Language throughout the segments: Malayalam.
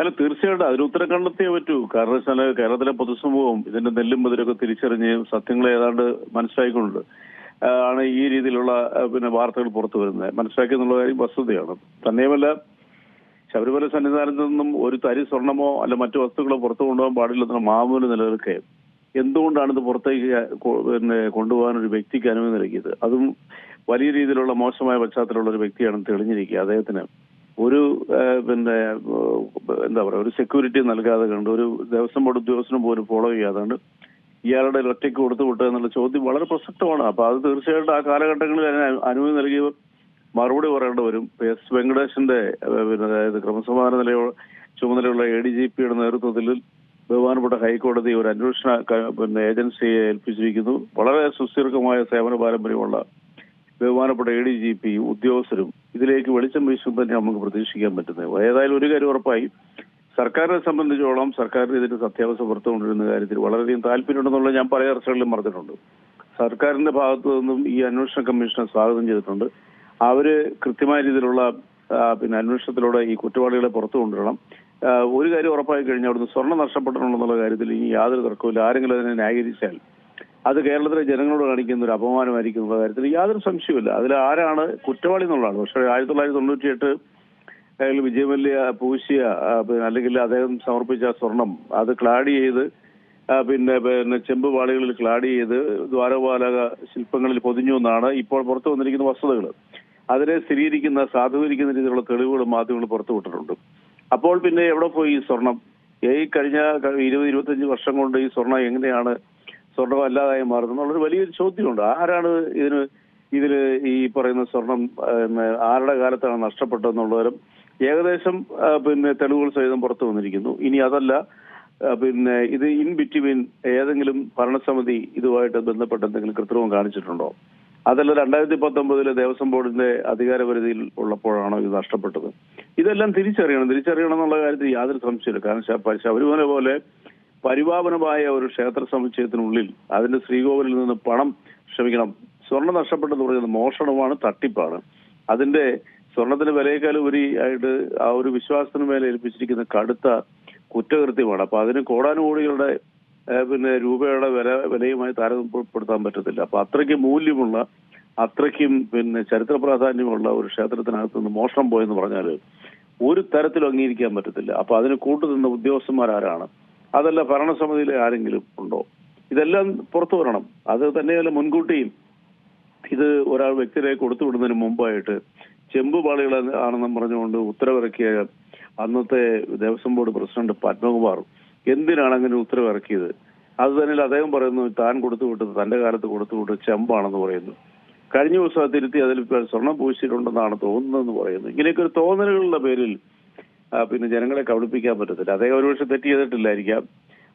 അല്ല തീർച്ചയായിട്ടും. അതിന് ഉത്തരം കണ്ടെത്തിയേ പറ്റൂ. കാരണം വെച്ചാൽ കേരളത്തിലെ പൊതുസമൂഹം ഇതിന്റെ നെല്ലും മുതലൊക്കെ തിരിച്ചറിഞ്ഞ് സത്യങ്ങൾ ഏതാണ്ട് മനസ്സിലാക്കിക്കൊണ്ട് ആണ് ഈ രീതിയിലുള്ള പിന്നെ വാർത്തകൾ പുറത്തു വരുന്നത്. മനസ്സിലാക്കി എന്നുള്ള കാര്യം വസ്തുതയാണ്. തന്നെയുമല്ല ശബരിമല സന്നിധാനത്ത് നിന്നും ഒരു തരി സ്വർണമോ അല്ല മറ്റു വസ്തുക്കളോ പുറത്തു കൊണ്ടുപോകാൻ പാടില്ലെന്ന മാമൂല നിലനിൽക്കെ എന്തുകൊണ്ടാണ് ഇത് പുറത്തേക്ക് പിന്നെ കൊണ്ടുപോകാൻ ഒരു വ്യക്തിക്ക് അനുമതി നൽകിയത്? അതും വലിയ രീതിയിലുള്ള മോശമായ പശ്ചാത്തലമുള്ള ഒരു വ്യക്തിയാണ് തെളിഞ്ഞിരിക്കുക അദ്ദേഹത്തിന്. ഒരു പിന്നെ എന്താ പറയുക ഒരു സെക്യൂരിറ്റി നൽകാതെ കണ്ട് ഒരു ദേവസ്വം ബോർഡ് ഉദ്യോഗസ്ഥനും പോലും ഫോളോ ചെയ്യാതാണ്ട് ഇയാളുടെ ഒറ്റയ്ക്ക് കൊടുത്തു വിട്ടത് എന്നുള്ള ചോദ്യം വളരെ പ്രസക്തമാണ്. അപ്പൊ അത് തീർച്ചയായിട്ടും ആ കാലഘട്ടങ്ങളിൽ അനുമതി നൽകിയവർ മറുപടി പറയേണ്ടി വരും. എസ് വെങ്കടേശന്റെ പിന്നെ അതായത് ക്രമസമാധാന നിലയോ ചുമതലയുള്ള എ ഡി ജി പിയുടെ നേതൃത്വത്തിൽ ബഹുമാനപ്പെട്ട ഹൈക്കോടതി ഒരു അന്വേഷണ പിന്നെ ഏജൻസിയെ ഏൽപ്പിച്ചിരിക്കുന്നു. വളരെ സുസ്ഥിരമായ സേവന പാരമ്പര്യമുള്ള ബഹുമാനപ്പെട്ട എ ഡി ജി പി ഉദ്യോഗസ്ഥരും ഇതിലേക്ക് വെളിച്ചം വീശും തന്നെ നമുക്ക് പ്രതീക്ഷിക്കാൻ പറ്റുന്നത്. ഏതായാലും ഒരു കാര്യം ഉറപ്പായി. സർക്കാരിനെ സംബന്ധിച്ചോളം സർക്കാരിന് ഇതിന്റെ സത്യാവസ്ഥ പുറത്തുകൊണ്ടിരുന്ന കാര്യത്തിൽ വളരെയധികം താല്പര്യമുണ്ടെന്നുള്ളത് ഞാൻ പല ചർച്ചകളിലും പറഞ്ഞിട്ടുണ്ട്. സർക്കാരിന്റെ ഭാഗത്തു നിന്നും ഈ അന്വേഷണ കമ്മീഷനെ സ്വാഗതം ചെയ്തിട്ടുണ്ട്. അവർ കൃത്യമായ രീതിയിലുള്ള പിന്നെ അന്വേഷണത്തിലൂടെ ഈ കുറ്റവാളികളെ പുറത്തു കൊണ്ടുവരണം. ഒരു കാര്യം ഉറപ്പായി കഴിഞ്ഞാൽ അവിടുന്ന് സ്വർണം നഷ്ടപ്പെട്ടിട്ടുണ്ടെന്നുള്ള കാര്യത്തിൽ ഇനി യാതൊരു തർക്കമില്ല ആരെങ്കിലും അതിനെ ന്യായീകരിച്ചാൽ അത് കേരളത്തിലെ ജനങ്ങളോട് കാണിക്കുന്ന ഒരു അപമാനമായിരിക്കും എന്നുള്ള കാര്യത്തിൽ യാതൊരു സംശയമില്ല അതിൽ ആരാണ് കുറ്റവാളി എന്നുള്ളതാണ്. പക്ഷേ ആയിരത്തി തൊള്ളായിരത്തി തൊണ്ണൂറ്റിയെട്ട് അല്ലെങ്കിൽ വിജയമല്യ പൂശിയ പിന്നെ അല്ലെങ്കിൽ അദ്ദേഹം സമർപ്പിച്ച സ്വർണം അത് ക്ലാഡ് ചെയ്ത് പിന്നെ പിന്നെ ചെമ്പ് പാളികളിൽ ക്ലാഡ് ചെയ്ത് ദ്വാരപാലക ശില്പങ്ങളിൽ പൊതിഞ്ഞു എന്നാണ് ഇപ്പോൾ പുറത്തു വന്നിരിക്കുന്ന വസ്തുതകൾ. അതിനെ സ്ഥിരീകരിക്കുന്ന സാധൂകരിക്കുന്ന രീതിയിലുള്ള തെളിവുകൾ മാധ്യമങ്ങൾ പുറത്തുവിട്ടിട്ടുണ്ട് അപ്പോൾ പിന്നെ എവിടെ പോയി ഈ സ്വർണം? ഈ കഴിഞ്ഞ ഇരുപത് ഇരുപത്തഞ്ച് വർഷം കൊണ്ട് ഈ സ്വർണം എങ്ങനെയാണ് സ്വർണം അല്ലാതായി മാറുന്നു എന്നുള്ളൊരു വലിയൊരു ചോദ്യമുണ്ട്. ആരാണ് ഇതിന് ഇതിൽ ഈ പറയുന്ന സ്വർണം ആരുടെ കാലത്താണ് നഷ്ടപ്പെട്ടതെന്നുള്ളവരും ഏകദേശം പിന്നെ തെളിവുകൾ സഹിതം പുറത്തു വന്നിരിക്കുന്നു. ഇനി അതല്ല പിന്നെ ഇത് ഇൻ ബിറ്റ്വീൻ ഏതെങ്കിലും ഭരണസമിതി ഇതുമായിട്ട് ബന്ധപ്പെട്ട് എന്തെങ്കിലും കൃത്രിമം കാണിച്ചിട്ടുണ്ടോ? അതല്ല രണ്ടായിരത്തി പത്തൊമ്പതിലെ ദേവസ്വം ബോർഡിന്റെ അധികാരപരിധിയിൽ ഉള്ളപ്പോഴാണോ ഇത് നഷ്ടപ്പെട്ടത്? ഇതെല്ലാം തിരിച്ചറിയണം. തിരിച്ചറിയണം എന്നുള്ള കാര്യത്തിൽ യാതൊരു സംശയമില്ല കാരണം ശബരിമല പോലെ പരിപാവനമായ ഒരു ക്ഷേത്ര സമുച്ചയത്തിനുള്ളിൽ അതിന്റെ ശ്രീകോവിലിൽ നിന്ന് പണം ക്ഷമിക്കണം. സ്വർണം നഷ്ടപ്പെട്ടെന്ന് പറയുന്നത് മോഷണമാണ് തട്ടിപ്പാണ്. അതിന്റെ സ്വർണത്തിന് വിലയേക്കാൾ ഉപരി ആയിട്ട് ആ ഒരു വിശ്വാസത്തിന് മേലെ ഏൽപ്പിച്ചിരിക്കുന്ന കടുത്ത കുറ്റകൃത്യമാണ്. അപ്പൊ അതിന് കോടാനുകോടികളുടെ പിന്നെ രൂപയുടെ വില വിലയുമായി താരതമ്യപ്പെടുത്താൻ പറ്റത്തില്ല. അപ്പൊ അത്രയ്ക്ക് മൂല്യമുള്ള അത്രയ്ക്കും പിന്നെ ചരിത്ര പ്രാധാന്യമുള്ള ഒരു ക്ഷേത്രത്തിനകത്ത് നിന്ന് മോഷണം പോയെന്ന് പറഞ്ഞാൽ ഒരു തരത്തിലും അംഗീകരിക്കാൻ പറ്റത്തില്ല. അപ്പൊ അതിന് കൂട്ടുനിന്ന ഉദ്യോഗസ്ഥന്മാരാരാണ്? അതല്ല ഭരണസമിതിയിലെ ആരെങ്കിലും ഉണ്ടോ? ഇതെല്ലാം പുറത്തു വരണം. അത് തന്നെയല്ല മുൻകൂട്ടിയും ഇത് ഒരാൾ വ്യക്തിയെ കൊടുത്തുവിടുന്നതിന് മുമ്പായിട്ട് ചെമ്പ് പാളികൾ ആണെന്നും പറഞ്ഞുകൊണ്ട് ഉത്തരവിറക്കിയ അന്നത്തെ ദേവസ്വം ബോർഡ് പ്രസിഡന്റ് പത്മകുമാർ എന്തിനാണ് അങ്ങനെ ഉത്തരവിറക്കിയത്? അത് തന്നെ അദ്ദേഹം പറയുന്നു താൻ കൊടുത്തുവിട്ടത് തന്റെ കാലത്ത് കൊടുത്തുവിട്ടത് ചെമ്പാണെന്ന് പറയുന്നു. കഴിഞ്ഞ ദിവസം തിരുത്തി അതിൽ സ്വർണം പൂശിയിട്ടുണ്ടെന്നാണ് തോന്നുന്നതെന്ന് പറയുന്നു. ഇങ്ങനെയൊക്കെ ഒരു തോന്നലുകളുടെ പേരിൽ പിന്നെ ജനങ്ങളെ കബളിപ്പിക്കാൻ പറ്റത്തില്ല. അദ്ദേഹം ഒരുപക്ഷെ തെറ്റ് ചെയ്തിട്ടില്ലായിരിക്കാം.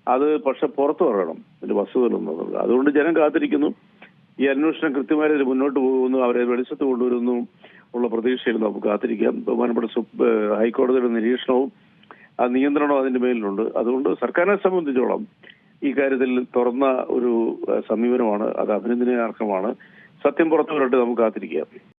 അത് പക്ഷെ പുറത്തു പറയണം. ഇതിന്റെ വസ്തുതകളൊന്നും അതുകൊണ്ട് ജനം കാത്തിരിക്കുന്നു. ഈ അന്വേഷണം കൃത്യമായി മുന്നോട്ട് പോകുന്നു. അവരെ വെളിച്ചത്ത് കൊണ്ടുവരുന്നു ഉള്ള പ്രതീക്ഷയിൽ നമുക്ക് കാത്തിരിക്കാം. ബഹുമാനപ്പെട്ട ഹൈക്കോടതിയുടെ നിരീക്ഷണവും ആ നിയന്ത്രണവും അതിന്റെ മേലിലുണ്ട്. അതുകൊണ്ട് സർക്കാരിനെ സംബന്ധിച്ചോളം ഈ കാര്യത്തിൽ തുറന്ന ഒരു സമീപനമാണ്. അത് അഭിനന്ദനാർഹമാണ് സത്യം പുറത്തു വരട്ടെ നമുക്ക് കാത്തിരിക്കാം.